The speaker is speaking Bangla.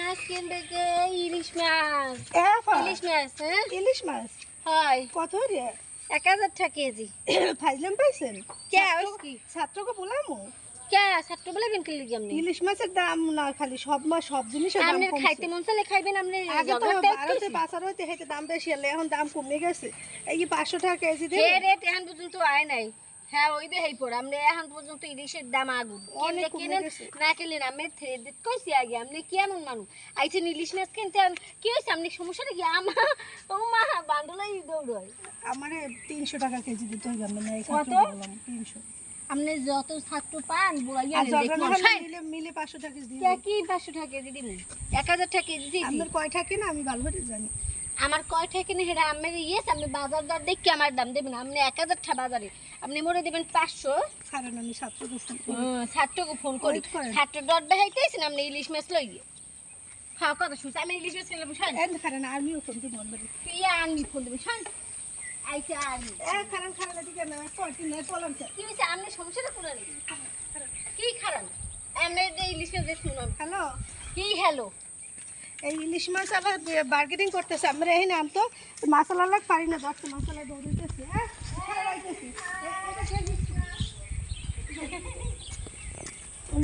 মাছ কিনবে কে ইলিশ মাছ। ইলিশ মাছ হ্যাঁ? ইলিশ মাছ? হয়। কত রে? এক হাজার টাকা কেজি। ফাইজলাম পাইছেন? কে কি? ছাত্রকে বলামো? কে? ছাত্র বলে কেন কিনলি আপনি ইলিশ মাছের দাম না খালি সব মাছ সব জিনিসের দাম আপনি খাইতে মন চাইলে খাইবেন আপনি আগে তো দেখতেছি। বাজার হইতে হেঁটে দাম বেশি হলে এখন দাম কমে গেছে। এই যে পাঁচশো টাকা কেজি দেবে রেট এখন পর্যন্ত আয় নাই। হ্যাঁ ওই দেখাই পড়ে। আমরা এখন পর্যন্ত ইলিশের দাম আগুন। অনেক কিনলে কিনেন না কিনলেন আমি থ্রেড কইছি আগে আপনি কেমন মানুষ? আইছেন ইলিশ মাছ কিনতে কি হয়েছে আপনি সমস্যাটা কি আমা ও মা বান্ডলাই দৌড়য়। আমার তিনশো টাকা কেজি দিতে এই কত? তিনশো। আপনি যত ছাত্র পান। মিলে পাঁচশো টাকা কে কি পাঁচশো টাকা কেজি দিবেন? এক হাজার টাকা কেজি আপনার কয় থাকে না আমি ভালো করে জানি। আমার কয় টাকা কিনে হেরা আমি ইয়েস আপনি বাজার দর দেখি আমার দাম দেবেন আপনি এক হাজার টাকা বাজারে আপনি মরে দেবেন পাঁচশো। কারণ আমি ছাত্রকে ফোন করি। ছাত্রকে ফোন করি। ছাত্র দর দেখাইতেছেন আপনি ইলিশ মাছ লই হ্যাঁ কথা শুনছি। আমি ইলিশ মাছ কিনলাম শান। কারণ আমিও ফোন বলব ইয়া ফোন দেবেন শান। আইসে আনবি কারণ খারাপ দিকে না কয়টি নয় বললাম কি হয়েছে আপনি সমস্যাটা পুরো নেই। কি খারাপ আমি এই ইলিশ মাছ শুনলাম হ্যালো? কি হ্যালো? এই ইলিশ মাছ আবার বার্গেনিং করতেছে। আমরা এই নাম তো মশলা লাগ পারি না দশটা মশলা দৌড়িতেছি